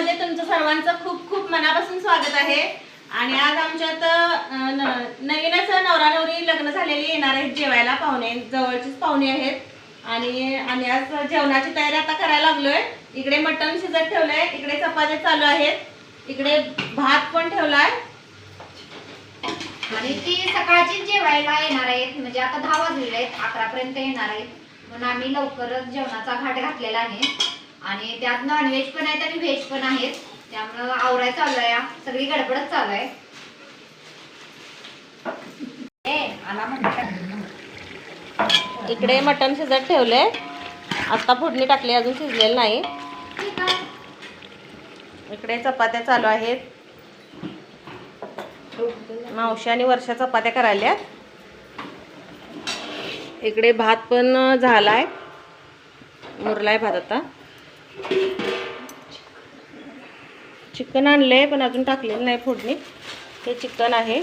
मध्ये तुमचं सर्वांचं खूप खूप मनापासून स्वागत आहे. आणि आज आमच्यात नवीनच नवरा नवरी लग्न झालेली येणार आहेत जेवायला पाहुणे जवळचीच पाहुणे आहेत. आणि आम्ही आज जेवणाची तयारी आता करायला लागलोय. इकडे मटण शिजत ठेवलंय इकडे चपात्या चालू आहेत. इकडे भात पण ठेवलाय. आणि ती सकाळची जेवायला येणार आहेत म्हणजे आता दहा वाजलेले आहेत अकरा पर्यंत येणार आहेत. म्हणून आम्ही लवकरच जेवणाचा घाट घातलेला आहे. आणि त्यात नॉनव्हेज पण आहेत आणि व्हेज पण आहेत. त्यामुळं आवराय चालू आहे सगळी गडबडच चालू आहे इकडे मटण शिजत ठेवलंय. आता फोडणी टाकली अजून शिजलेलं नाही. इकडे चपात्या चालू आहेत. मावशी आणि वर्षा चपात्या करायल्यात. इकडे भात पण झालाय. मुरलाय भात आता. चिकन आणलं आहे पण अजून टाकलेलं नाही फोडणी. हे चिकन आहे.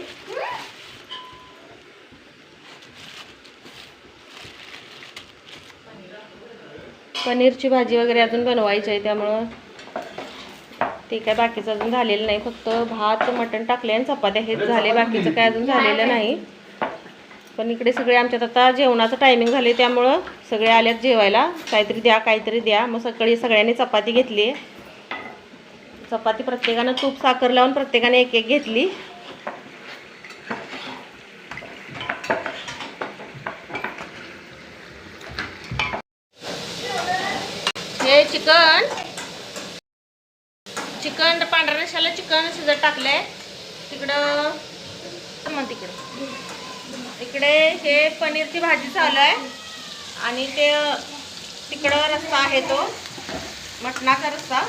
पनीरची भाजी वगैरे अजून बनवायची आहे त्यामुळं ते काय बाकीचं अजून झालेलं नाही. फक्त भात मटण टाकले आणि चपात्या. हेच झाले बाकीचं काय अजून झालेलं नाही. पण इकडे सगळे आमच्यात आता जेवणाचं टायमिंग झाले त्यामुळं सगळे आल्यात जेवायला. काहीतरी द्या काहीतरी द्या. मग सकाळी सगळ्यांनी चपाती घेतली. चपाती प्रत्येकानं तूप साखर लावून प्रत्येकाने एक एक घेतली. हे चिकन. चिकन पांढऱ्या रशाला चिकन शिजत टाकलंय. तिकडं मग तिकडं. इकडे हे पनीरची भाजी चालू आहे. आणि ते तिकडं रस्सा आहे तो. मटणाचा रस्सा.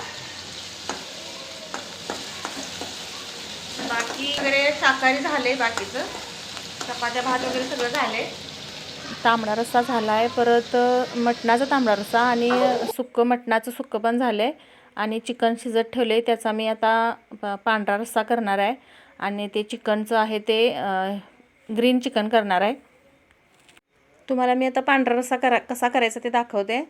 बाकी इकडे शाकाहारी झाले बाकीचं. चपात्या भात वगैरे सगळं झाले. तांबडा रस्सा झाला आहे परत मटणाचा तांबडा रस्सा आणि सुक्कं मटणाचं सुक्कं पण झालं. आहे आणि चिकन शिजत ठेवले. आहे त्याचा मी आता प- पांढरा रस्सा करणार आहे. आणि ते चिकनचं आहे ते ग्रीन चिकन करणार आहे. तुम्हाला मी आता पांढरा रस्सा करा कसा करायचा ते दाखवते.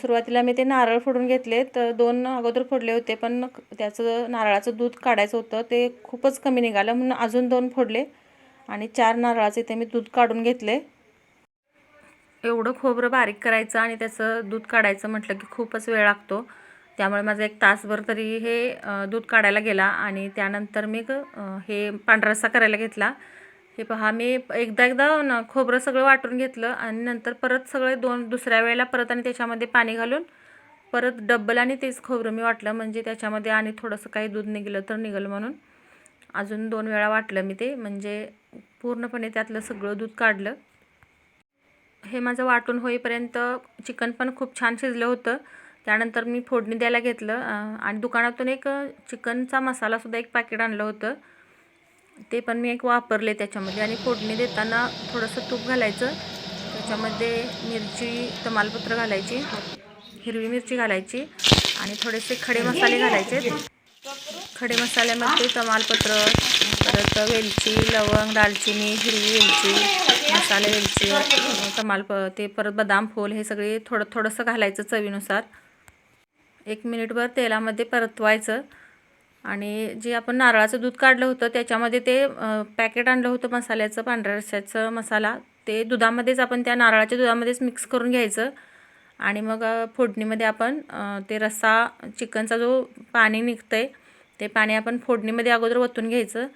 सुरुवातीला मी ते नारळ फोडून घेतले तर दोन अगोदर फोडले होते पण त्याचं नारळाचं दूध काढायचं होतं ते खूपच कमी निघालं म्हणून अजून दोन फोडले. आणि चार नारळाचे ते मी दूध काढून घेतले. एवढं खोबरं बारीक करायचं आणि त्याचं दूध काढायचं म्हटलं की खूपच वेळ लागतो. त्यामुळे माझा एक तासभर तरी हे दूध काढायला गेला आणि त्यानंतर मी हे पांढरा रस्सा करायला घेतला. हे पहा मी एकदा एकदा ना खोबरं सगळं वाटून घेतलं आणि नंतर परत सगळे दोन दुसऱ्या वेळेला परत आणि त्याच्यामध्ये पाणी घालून परत डब्बल आणि तेच खोबरं मी वाटलं म्हणजे त्याच्यामध्ये आणि थोडंसं काही दूध निघालं तर निघलं म्हणून. अजून दोन वेळा वाटलं मी ते म्हणजे पूर्णपणे त्यातलं सगळं दूध काढलं. हे माझं वाटून होईपर्यंत चिकन पण खूप छान शिजलं होतं. त्यानंतर मी फोडणी द्यायला घेतलं आणि दुकानातून एक चिकनचा मसालासुद्धा एक पॅकेट आणलं होतं. ते पण मी एक वापरले त्याच्यामध्ये आणि फोडणी देताना थोडंसं तूप घालायचं. त्याच्यामध्ये मिरची तमालपत्र घालायची हिरवी मिरची घालायची आणि थोडेसे खडे मसाले घालायचे. खडे मसाल्यामध्ये तमालपत्र परत वेलची लवंग दालचिनी हिरवी वेलची मसाले वेलची तमालप ते परत बदाम फूल हे सगळे थोडं थोडंसं घालायचं चवीनुसार. एक मिनिटभर तेलामध्ये परतवायचं. आणि जे आपण नारळाचं दूध काढलं होतं त्याच्यामध्ये ते पॅकेट आणलं होतं मसाल्याचं पांढऱ्या रस्स्याचं मसाला. ते दुधामध्येच आपण त्या नारळाच्या दुधामध्येच मिक्स करून घ्यायचं. आणि मग फोडणीमध्ये आपण ते रस्सा चिकनचा जो पाणी निघतं आहे ते पाणी आपण फोडणीमध्ये अगोदर ओतून घ्यायचं.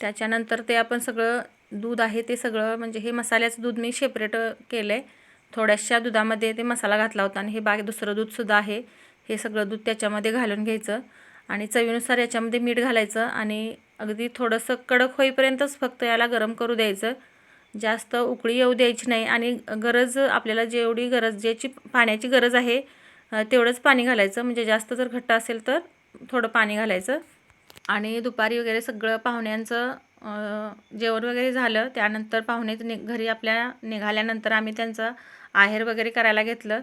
त्याच्यानंतर ते आपण सगळं दूध आहे ते सगळं म्हणजे हे मसाल्याचं दूध मी सेपरेट केलं आहे थोड्याशा दुधामध्ये ते मसाला घातला होता आणि हे बाकी दुसरं दूधसुद्धा आहे. हे सगळं दूध त्याच्यामध्ये घालून घ्यायचं. आणि चवीनुसार याच्यामध्ये मीठ घालायचं आणि अगदी थोडंसं कडक होईपर्यंतच फक्त याला गरम करू द्यायचं. जास्त उकळी येऊ द्यायची नाही आणि गरज आपल्याला जेवढी गरज ज्याची पाण्याची गरज आहे तेवढंच पाणी घालायचं. म्हणजे जास्त जर घट्ट असेल तर थोडं पाणी घालायचं. आणि दुपारी वगैरे सगळं पाहुण्यांचं जेवण वगैरे झालं. त्यानंतर पाहुणे नि घरी आपल्या निघाल्यानंतर आम्ही त्यांचं आहेर वगैरे करायला घेतलं.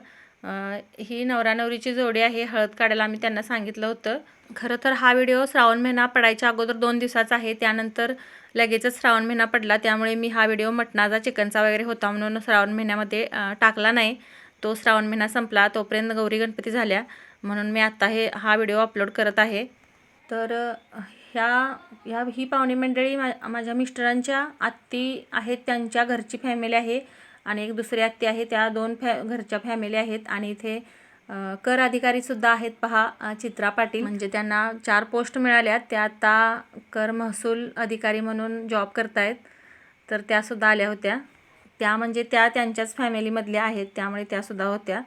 ही नवरा नवरीची जोडी आहे हळद काढायला आम्ही त्यांना सांगितलं होतं. खरं तर हा व्हिडिओ श्रावण महिना पडायच्या अगोदर दोन दिवसाचा आहे त्यानंतर लगेचच श्रावण महिना पडला त्यामुळे मी हा व्हिडिओ मटणाचा चिकनचा वगैरे होता म्हणून श्रावण महिन्यामध्ये टाकला नाही. तो श्रावण महिना संपला तोपर्यंत गौरी गणपती झाल्या म्हणून मी आत्ता हे हा व्हिडिओ अपलोड करत आहे. तर ह्या ह्या ही पाहुणे मंडळी मा माझ्या मिस्टरांच्या आत्ती आहेत त्यांच्या घरची फॅमिली आहे. आणि एक दुसरी आत्ती आहे. त्या दोन फॅ घरच्या फॅमिली आहेत आणि इथे कर अधिकारीसुद्धा आहेत. पहा चित्रा पाटील. म्हणजे त्यांना चार पोस्ट मिळाल्यात. त्या आता कर महसूल अधिकारी म्हणून जॉब करतायत. तर त्यासुद्धा आल्या होत्या. त्या म्हणजे त्या त्यांच्याच फॅमिलीमधल्या आहेत. त्यामुळे त्यासुद्धा होत्या.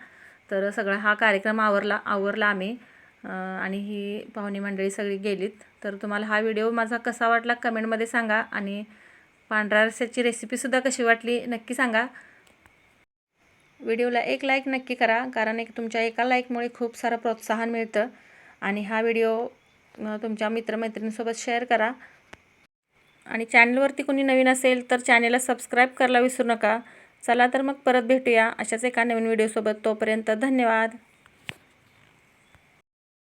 तर सगळा हा कार्यक्रम आवरला आवरला आम्ही. आणि ही पाहुणी मंडळी सगळी गेलीत. तर तुम्हाला हा व्हिडिओ माझा कसा वाटला कमेंटमध्ये सांगा. आणि पांढऱ्या रस्याची रेसिपीसुद्धा कशी वाटली नक्की सांगा. व्हिडिओला एक लाईक नक्की करा कारण एक तुमच्या एका लाईकमुळे खूप सारं प्रोत्साहन मिळतं. आणि हा व्हिडिओ तुमच्या मित्रमैत्रिणींसोबत शेअर करा. आणि चॅनलवरती कोणी नवीन असेल तर चॅनेलला सबस्क्राईब करायला विसरू नका. चला तर मग परत भेटूया अशाच एका नवीन व्हिडिओसोबत तोपर्यंत धन्यवाद.